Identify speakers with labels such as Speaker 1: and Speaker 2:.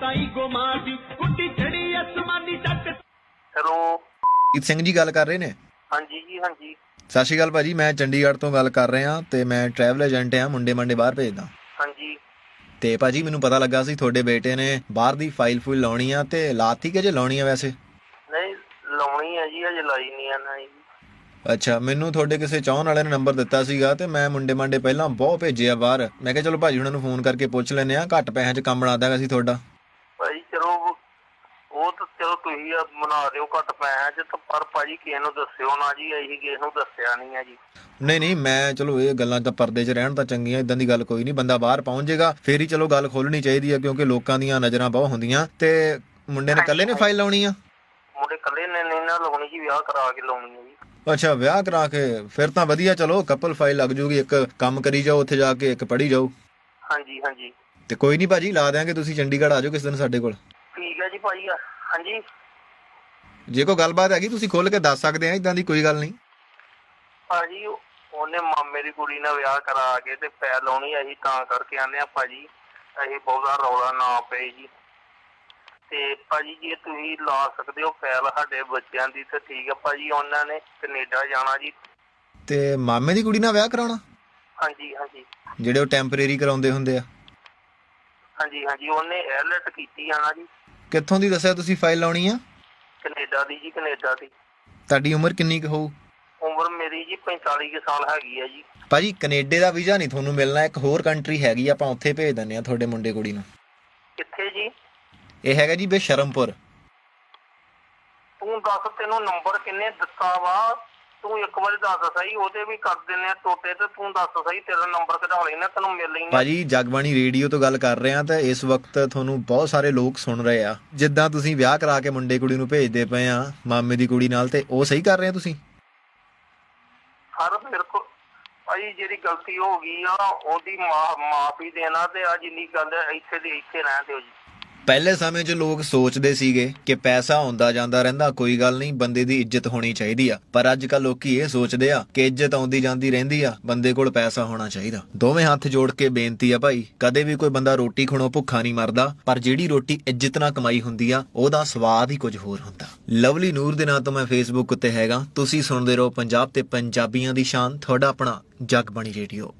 Speaker 1: ਤਾਈ ਗੁਮਾਰ ਦੀ ਕੁੱਟੀ ਚੜੀ ਅਸਮਾਨੀ ਤੱਕ
Speaker 2: ਹੈਲੋ।
Speaker 3: ਜੀਤ ਸਿੰਘ ਜੀ ਗੱਲ ਕਰ ਰਹੇ ਨੇ?
Speaker 2: ਹਾਂਜੀ ਜੀ ਹਾਂਜੀ।
Speaker 3: ਸਤਿ ਸ਼੍ਰੀ ਅਕਾਲ ਭਾਜੀ ਮੈਂ ਚੰਡੀਗੜ੍ਹ ਤੋਂ ਗੱਲ ਕਰ ਰਿਹਾ ਤੇ ਮੈਂ ਟਰੈਵਲ ਏਜੰਟ ਆ ਮੁੰਡੇ ਮੰਡੇ ਬਾਹਰ ਭੇਜਦਾ।
Speaker 2: ਹਾਂਜੀ।
Speaker 3: ਤੇ ਭਾਜੀ ਮੈਨੂੰ ਪਤਾ ਲੱਗਾ ਸੀ ਤੁਹਾਡੇ ਬੇਟੇ ਨੇ ਬਾਹਰ ਦੀ ਫਾਈਲ ਫੁਲ ਲਾਉਣੀ ਆ ਤੇ ਲਾਤੀ ਕਿ ਜੇ ਲਾਉਣੀ ਆ ਵੈਸੇ?
Speaker 2: ਨਹੀਂ ਲਾਉਣੀ ਹੈ ਜੀ ਅਜੇ ਲਾਈ ਨਹੀਂ ਆ ਨਾ ਜੀ।
Speaker 3: ਅੱਛਾ ਮੈਨੂੰ ਤੁਹਾਡੇ ਕਿਸੇ ਚਾਹਣ ਵਾਲੇ ਨੇ ਨੰਬਰ ਦਿੱਤਾ ਸੀਗਾ ਤੇ ਮੈਂ ਮੁੰਡੇ ਮੰਡੇ ਪਹਿਲਾਂ ਬਹੁਤ ਭੇਜਿਆ ਬਾਹਰ। ਮੈਂ ਕਿਹਾ ਚਲੋ ਭਾਜੀ ਉਹਨਾਂ ਨੂੰ ਫੋਨ ਕਰਕੇ ਪੁੱਛ ਲੈਨੇ ਆ ਘੱਟ ਪੈਸਿਆਂ 'ਚ ਕੰਮ ਬਣਾ ਦਾਂਗਾ ਸੀ ਤੁਹਾਡਾ
Speaker 2: ਭਾਈ ਚਲੋ ਉਹ ਤਾਂ ਚਲੋ ਤੁਸੀਂ ਆ ਬਣਾ ਦਿਓ ਘੱਟ ਪੈਸਿਆਂ ਚ ਤਾਂ ਪਰ ਭਾਜੀ ਕਿਸੇ ਨੂੰ ਦੱਸਿਓ ਨਾ ਜੀ ਅਸੀਂ ਕਿਸੇ ਨੂੰ ਦੱਸਿਆ ਨਹੀਂ ਆ ਜੀ।
Speaker 3: ਨਹੀਂ ਨਹੀਂ ਮੈਂ ਚਲੋ ਇਹ ਗੱਲਾਂ ਤਾਂ ਪਰਦੇ 'ਚ ਰਹਿਣ ਤਾਂ ਚੰਗੀਆਂ ਇਦਾਂ ਦੀ ਗੱਲ ਕੋਈ ਨਹੀਂ ਬੰਦਾ ਬਾਹਰ ਪਹੁੰਚ ਜਾਏਗਾ ਫੇਰ ਹੀ ਚਲੋ ਗੱਲ ਖੋਲਣੀ ਚਾਹੀਦੀ ਆ ਕਿਉਂਕਿ ਲੋਕਾਂ ਦੀਆਂ ਨਜ਼ਰਾਂ ਬਹੁਤ ਹੁੰਦੀਆਂ। ਤੇ ਮੁੰਡੇ ਨੇ ਇਕੱਲੇ ਨੇ ਫਾਈਲ ਲਾਉਣੀ ਆ?
Speaker 2: ਮੁੰਡੇ ਇਕੱਲੇ ਨੇ ਨਹੀਂ ਨਾ ਲਾਉਣੀ ਜੀ ਵਿਆਹ ਕਰਾ ਕੇ ਲਾਉਣੀ ਹੈ ਜੀ।
Speaker 3: ਅੱਛਾ ਵਿਆਹ ਕਰਾ ਕੇ ਫਿਰ ਤਾਂ ਵਧੀਆ ਚਲੋ ਕਪਲ ਫਾਈਲ ਲੱਗ ਜੂਗੀ ਇੱਕ ਕੰਮ ਕਰੀ ਜਾਓ ਉੱਥੇ ਜਾ ਕੇ ਇੱਕ ਪੜ੍ਹੀ ਜਾਓ।
Speaker 2: ਹਾਂਜੀ ਹਾਂਜੀ।
Speaker 3: ਤੇ ਕੋਈ ਨਹੀਂ ਭਾਜੀ ਲਾ ਦਿਆਂਗੇ ਤੁਸੀਂ ਚੰਡੀਗੜ੍ਹ ਆ ਜਾਓ ਕਿਸ ਦਿਨ ਸਾਡੇ ਕੋਲ।
Speaker 2: ਠੀਕ ਹੈ ਜੀ ਭਾਜੀ ਹਾਂਜੀ।
Speaker 3: ਜੇ ਕੋਈ ਗੱਲਬਾਤ ਹੈਗੀ ਤੁਸੀਂ ਖੋਲ ਕੇ ਦੱਸ ਸਕਦੇ ਆ ਇਦਾਂ ਦੀ ਕੋਈ ਗੱਲ ਨਹੀਂ।
Speaker 2: ਭਾਜੀ ਉਹਨੇ ਮਾਮੇ ਦੀ ਕੁੜੀ ਨਾਲ ਵਿਆਹ ਕਰਾ ਕੇ ਤੇ ਪੈ ਲਾਉਣੀ ਅਸੀਂ ਤਾਂ ਕਰਕੇ ਆਨੇ ਆ ਭਾਜੀ। ਅਸੀਂ ਬਹੁਤਾ ਰੌਲਾ ਨਾ ਪਏ ਜੀ। ਤੇ ਭਾਜੀ ਜੇ ਤੁਸੀਂ ਲਾ ਸਕਦੇ ਹੋ ਫੈਲ ਸਾਡੇ ਬੱਚਿਆਂ ਦੀ ਤਾਂ ਠੀਕ ਆ ਭਾਜੀ ਉਹਨਾਂ ਨੇ ਕੈਨੇਡਾ ਜਾਣਾ ਜੀ।
Speaker 3: ਤੇ ਮਾਮੇ ਦੀ ਕੁੜੀ ਨਾਲ ਵਿਆਹ ਕਰਾਉਣਾ?
Speaker 2: ਹਾਂਜੀ ਹਾਂਜੀ।
Speaker 3: ਜਿਹੜੇ ਉਹ ਟੈਂਪਰੇਰੀ ਕਰਾਉਂਦੇ ਹੁੰਦੇ ਆ?
Speaker 2: ਹਾਂਜੀ ਹਾਂਜੀ ਉਹਨੇ ਐਲਰਟ ਕੀਤੀ ਆ ਨਾ ਜੀ।
Speaker 3: ਕਿੱਥੋਂ ਦੀ ਦੱਸਿਆ ਤੁਸੀਂ ਫਾਈਲ ਲਾਉਣੀ ਆ?
Speaker 2: ਕੈਨੇਡਾ ਦੀ ਜੀ ਕੈਨੇਡਾ ਦੀ।
Speaker 3: ਤੁਹਾਡੀ ਉਮਰ ਕਿੰਨੀ ਕੁ ਹੋਊ?
Speaker 2: ਉਮਰ ਮੇਰੀ ਜੀ 45 ਕੁ ਸਾਲ ਹੈਗੀ ਆ ਜੀ।
Speaker 3: ਭਾਜੀ ਕੈਨੇਡਾ ਦਾ ਵੀਜ਼ਾ ਨਹੀਂ ਤੁਹਾਨੂੰ ਮਿਲਣਾ ਇੱਕ ਹੋਰ ਕੰਟਰੀ ਹੈਗੀ ਆਪਾਂ ਉੱਥੇ ਭੇਜ ਦਿੰਨੇ ਆ ਤੁਹਾਡੇ ਮੁੰਡੇ ਕੁੜੀ ਨੂੰ।
Speaker 2: ਕਿੱਥੇ ਜੀ?
Speaker 3: ਇਹ ਹੈਗਾ ਜੀ ਬੇਸ਼ਰਮਪੁਰ
Speaker 2: ਤੂੰ ਦੱਸ ਤੈਨੂੰ ਨੰਬਰ ਕਿੰਨੇ ਦਿੱਤਾ ਵਾ? ਤੂੰ ਇੱਕ ਵਾਰੀ ਦੱਸ ਸਹੀ ਉਹਦੇ ਵੀ ਕਰ ਦਿੰਨੇ ਆ ਟੋਟੇ ਤੇ ਤੂੰ ਦੱਸ ਸਹੀ ਤੇਰਾ ਨੰਬਰ ਕਢਾ ਲੈਣਾ ਤੈਨੂੰ ਮਿਲ ਲੈਣਾ
Speaker 3: ਭਾਜੀ ਜਗਬਾਣੀ ਰੇਡੀਓ ਤੋਂ ਗੱਲ ਕਰ ਰਹੇ ਆ ਤਾਂ ਇਸ ਵਕਤ ਤੁਹਾਨੂੰ ਬਹੁਤ ਸਾਰੇ ਲੋਕ ਸੁਣ ਰਹੇ ਆ। ਜਿੱਦਾਂ ਤੁਸੀਂ ਵਿਆਹ ਕਰਾ ਕੇ ਮੁੰਡੇ ਕੁੜੀ ਨੂੰ ਭੇਜਦੇ ਪਏ ਆ ਮਾਮੇ ਦੀ ਕੁੜੀ ਨਾਲ ਤੇ ਉਹ ਸਹੀ ਕਰ ਰਹੇ ਆ ਤੁਸੀਂ?
Speaker 2: ਹਰ ਮੇਰੇ ਕੋ ਭਾਈ ਜਿਹੜੀ ਗਲਤੀ ਹੋ ਗਈ ਆ ਉਹਦੀ ਮਾਫੀ ਦੇਣਾ ਤੇ ਆ ਜਿੰਨੀ ਗੱਲ ਇੱਥੇ ਦੀ ਇੱਥੇ ਰਹਿਣ ਦਿਓ ਜੀ।
Speaker 3: ਪਹਿਲੇ ਸਮੇਂ 'ਚ ਲੋਕ ਸੋਚਦੇ ਸੀਗੇ ਕਿ ਪੈਸਾ ਆਉਂਦਾ ਜਾਂਦਾ ਰਹਿੰਦਾ, ਕੋਈ ਗੱਲ ਨਹੀਂ, ਬੰਦੇ ਦੀ ਇੱਜ਼ਤ ਹੋਣੀ ਚਾਹੀਦੀ ਆ। ਪਰ ਅੱਜ ਕੱਲ ਲੋਕੀ ਇਹ ਸੋਚਦੇ ਆ ਕਿ ਇੱਜ਼ਤ ਆਉਂਦੀ ਜਾਂਦੀ ਰਹਿੰਦੀ ਆ, ਬੰਦੇ ਕੋਲ ਪੈਸਾ ਹੋਣਾ ਚਾਹੀਦਾ। ਦੋਵੇਂ ਹੱਥ ਜੋੜ ਕੇ ਬੇਨਤੀ ਆ ਭਾਈ, ਕਦੇ ਵੀ ਕੋਈ ਬੰਦਾ ਰੋਟੀ ਖਾਣੋਂ ਭੁੱਖਾ ਨਹੀਂ ਮਰਦਾ, ਪਰ ਜਿਹੜੀ ਰੋਟੀ ਇੱਜ਼ਤ ਨਾਲ ਕਮਾਈ ਹੁੰਦੀ ਆ, ਉਹਦਾ ਸਵਾਦ ਹੀ ਕੁਝ ਹੋਰ ਹੁੰਦਾ। ਲਵਲੀ ਨੂਰ ਦੇ ਨਾਂ ਤੋਂ ਮੈਂ ਫੇਸਬੁੱਕ ਉੱਤੇ ਹੈਗਾ, ਤੁਸੀਂ ਸੁਣਦੇ ਰਹੋ ਪੰਜਾਬ ਤੇ ਪੰਜਾਬੀਆਂ ਦੀ ਸ਼ਾਨ, ਤੁਹਾਡਾ ਆਪਣਾ ਜਗ ਬਣੀ ਰੇਡੀਓ।